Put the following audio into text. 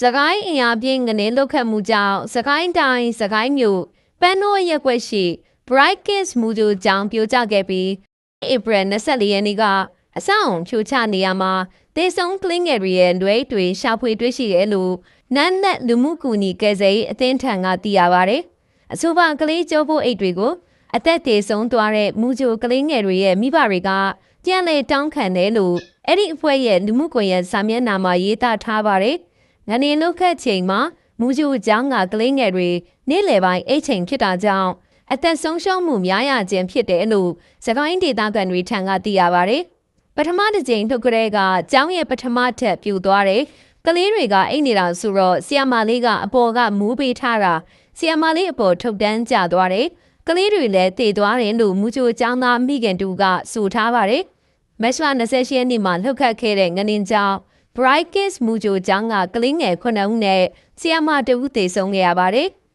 စကိုင်းအင်အားပြင်းငနေလုတ်ခတ်မှုကြောင့်စကိုင်းတိုင်းစကိုင်းမြို့ပန်းနိုးရက်ွက်ရှိ Bright Kids မူဂျိုကျောင်းပြိုကျခဲ့ပြီးဧပြီ24ရက်နေ့ကအဆောင်အုံဖြိုချနေရမှာဒေဆုံကလင်းငယ်တွေရဲ့လွဲတွေရှာဖွေတွေ့ရှိတယ်လို့နန်းနက်လူမှုကူညီကယ်ဆယ်ရေးအသင်းထံကသိရပါတယ်။အဆိုပါကလေးကျောဖို့အိတ်တွေကိုအသက်တေဆုံးသွားတဲ့မူဂျိုကလေးငယ်တွေရဲ့မိဘတွေကပြန်လေတောင်းခံတယ်လို့အဲ့ဒီအဖွဲ့ရဲ့လူမှုကွန်ရက်စာမျက်နှာမှာရေးသားထားပါတယ်။ ငနေလုတ်ခတ်ချိန်မှာမူဂျိုကျောင်းကကလေးငယ်တွေနေ့လယ်ပိုင်းအိတ်ချိန်ဖြစ်တာကြောင့်အသက်ဆုံးရှုံးမှုများရခြင်းဖြစ်တယ်လို့စကိုင်းဒေသခံတွေထံကသိရပါတယ်။ပထမတစ်ကြိမ်ထုတ်ကြတဲ့ကကျောင်းရဲ့ပထမထက်ပြူသွားတယ်။ကလေးတွေကအိတ်နေတာဆိုတော့ဆီယမလေးကအပေါ်ကမူးပေးထားတာဆီယမလေးအပေါ်ထုတ်တန်းကျသွားတယ်။ကလေးတွေလည်းတည်သွားတယ်လို့မူချိုကျောင်းသားမိခင်တူကဆိုထားပါတယ်။မက်ရှလာ28ရက်နေ့မှာလှုပ်ခတ်ခဲ့တဲ့ငနင်ကျောင်း Bright Kids မူချိုကျောင်းကကလေးငယ်9ဦးနဲ့ဆီယမတဦးတည်ဆုံးခဲ့ရပါတယ်။